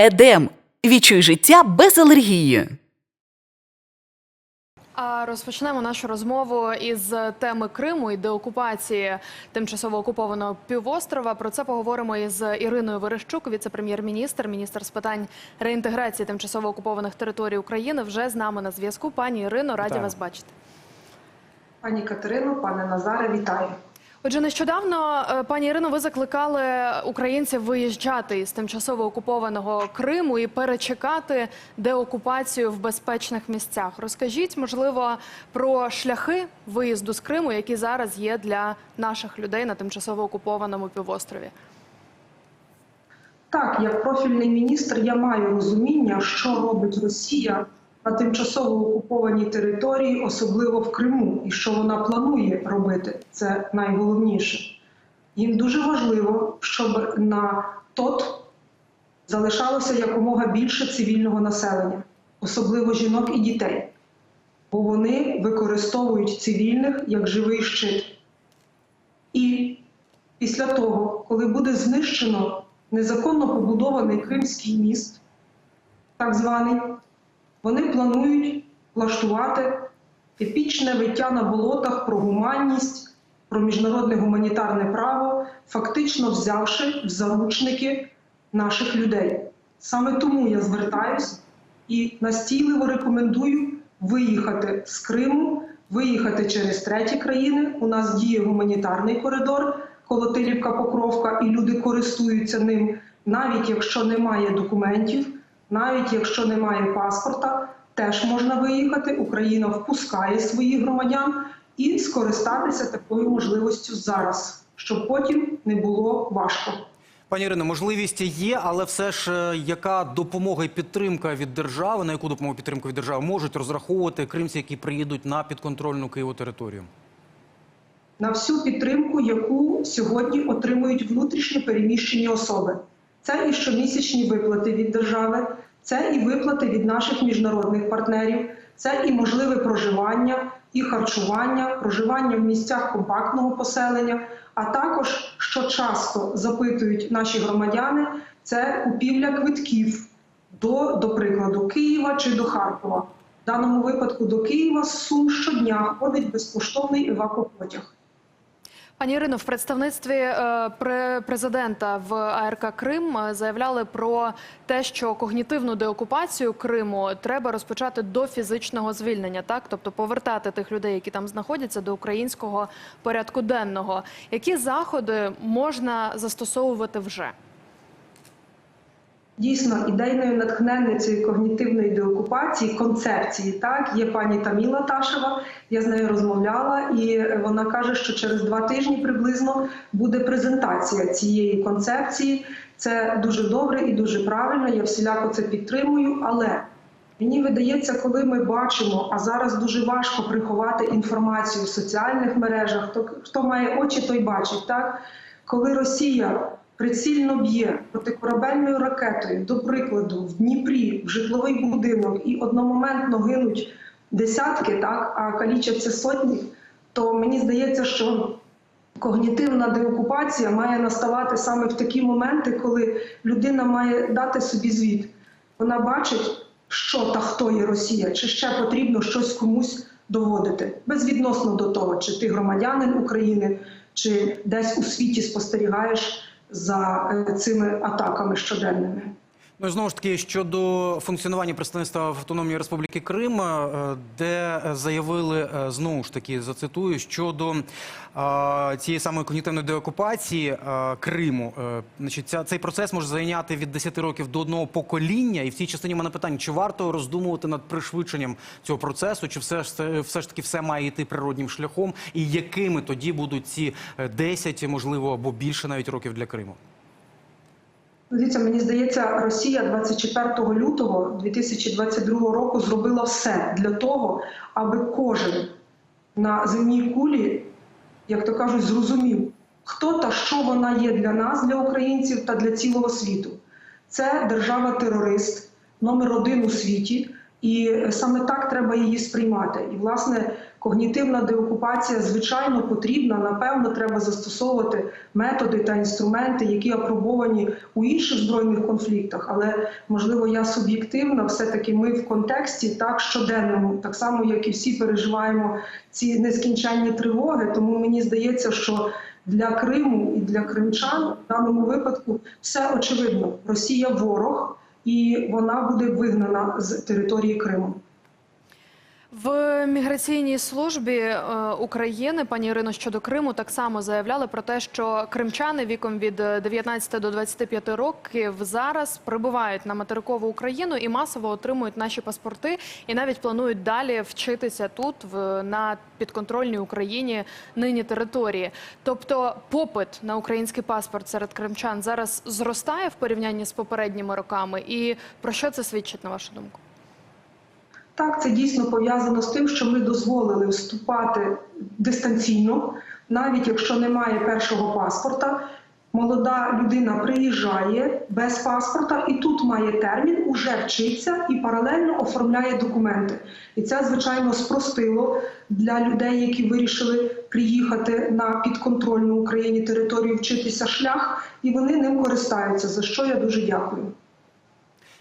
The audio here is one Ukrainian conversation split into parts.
Едем. Відчуй життя без алергії. А розпочнемо нашу розмову із теми Криму і деокупації тимчасово окупованого півострова. Про це поговоримо із Іриною Верещук, віце-прем'єр-міністр, міністр з питань реінтеграції тимчасово окупованих територій України. Вже з нами на зв'язку. Пані Ірино, раді Вітаю. вас бачити. Пані Катерино, пане Назаре, вітаю. Отже, нещодавно, е, пані Ірино, ви закликали українців виїжджати із тимчасово окупованого Криму і перечекати деокупацію в безпечних місцях. Розкажіть, можливо, про шляхи виїзду з Криму, які зараз є для наших людей на тимчасово окупованому півострові. Так, як профільний міністр, я маю розуміння, що робить Росія на тимчасово окупованій території, особливо в Криму, і що вона планує робити. Це найголовніше. Їм дуже важливо, щоб на ТОТ залишалося якомога більше цивільного населення, особливо жінок і дітей, бо вони використовують цивільних як живий щит. І після того, коли буде знищено незаконно побудований Кримський міст, так званий, вони планують влаштувати епічне виття на болотах про гуманність, про міжнародне гуманітарне право, фактично взявши в заручники наших людей. Саме тому я звертаюся і настійливо рекомендую виїхати з Криму, виїхати через треті країни. У нас діє гуманітарний коридор Колотилівка Покровка, і люди користуються ним, навіть якщо немає документів, навіть якщо немає паспорта, теж можна виїхати. Україна впускає своїх громадян і скористатися такою можливістю зараз, щоб потім не було важко. Пані Ірино, можливість є, але все ж е, яка допомога і підтримка від держави, на яку допомогу і підтримку від держави можуть розраховувати кримці, які приїдуть на підконтрольну Києву територію? на всю підтримку, яку сьогодні отримують внутрішньо переміщені особи. Це і щомісячні виплати від держави, це і виплати від наших міжнародних партнерів, це і можливе проживання, і харчування, проживання в місцях компактного поселення, а також, що часто запитують наші громадяни, це купівля квитків до, до прикладу, Києва чи до Харкова. В даному випадку до Києва з Сум щодня ходить безкоштовний евакопотяг. Пані Ірино, в представництві е, президента в АРК Крим е, заявляли про те, що когнітивну деокупацію Криму треба розпочати до фізичного звільнення, так тобто повертати тих людей, які там знаходяться, до українського порядку денного. Які заходи можна застосовувати вже? Дійсно, ідейною натхненницею когнітивної деокупації, концепції, так є пані Таміла Ташева. Я з нею розмовляла, і вона каже, що через два тижні приблизно буде презентація цієї концепції. Це дуже добре і дуже правильно. Я всіляко це підтримую. Але мені видається, коли ми бачимо, а зараз дуже важко приховати інформацію в соціальних мережах. Хто, хто має очі, той бачить. Так коли Росія прицільно б'є протикорабельною ракетою, до прикладу, в Дніпрі, в житловий будинок і одномоментно гинуть десятки, так а калічаться сотні, то мені здається, що когнітивна деокупація має наставати саме в такі моменти, коли людина має дати собі звіт. Вона бачить, що та хто є Росія, чи ще потрібно щось комусь доводити, безвідносно до того, чи ти громадянин України, чи десь у світі спостерігаєш за е, цими атаками щоденними. Ну знову ж таки щодо функціонування представництва в Автономної Республіки Крим, е, де е, заявили е, знову ж таки зацитую щодо цієї самої когнітивної деокупації Криму. Значить, ця, цей процес може зайняти від 10 років до одного покоління. І в цій частині мене питання: чи варто роздумувати над пришвидшенням цього процесу, чи все все ж таки все має йти природнім шляхом, і якими тоді будуть ці е, 10, можливо, або більше навіть років для Криму? Дивіться, мені здається, Росія 24 лютого 2022 року зробила все для того, аби кожен на земній кулі, як то кажуть, зрозумів, хто та що вона є для нас, для українців та для цілого світу. Це держава-терорист номер один у світі, і саме так треба її сприймати. І власне, Когнітивна деокупація, звичайно, потрібна. Напевно, треба застосовувати методи та інструменти, які апробовані у інших збройних конфліктах. Але можливо, я суб'єктивна. Все таки ми в контексті так щоденному, так само як і всі переживаємо ці нескінченні тривоги. Тому мені здається, що для Криму і для кримчан в даному випадку все очевидно. Росія ворог, і вона буде вигнана з території Криму. В міграційній службі е, України пані Ірино щодо Криму так само заявляли про те, що кримчани віком від е, 19 до 25 років зараз прибувають на материкову Україну і масово отримують наші паспорти, і навіть планують далі вчитися тут, в на підконтрольній Україні нині території. Тобто, попит на український паспорт серед кримчан зараз зростає в порівнянні з попередніми роками. І про що це свідчить на вашу думку? Так, це дійсно пов'язано з тим, що ми дозволили вступати дистанційно, навіть якщо немає першого паспорта. Молода людина приїжджає без паспорта і тут має термін, уже вчиться і паралельно оформляє документи. І це, звичайно, спростило для людей, які вирішили приїхати на підконтрольну Україні територію вчитися шлях, і вони ним користаються. За що я дуже дякую.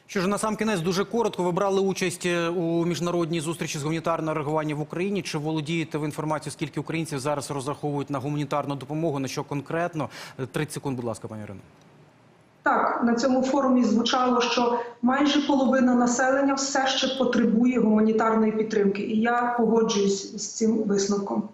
Що ж на сам кінець дуже коротко ви брали участь е, у міжнародній зустрічі з гуманітарного реагування в Україні. Чи володієте ви інформацією, скільки українців зараз розраховують на гуманітарну допомогу? На що конкретно? Е, 30 секунд, будь ласка, пані Ірино. Так, на цьому форумі звучало, що майже половина населення все ще потребує гуманітарної підтримки, і я погоджуюсь з цим висновком.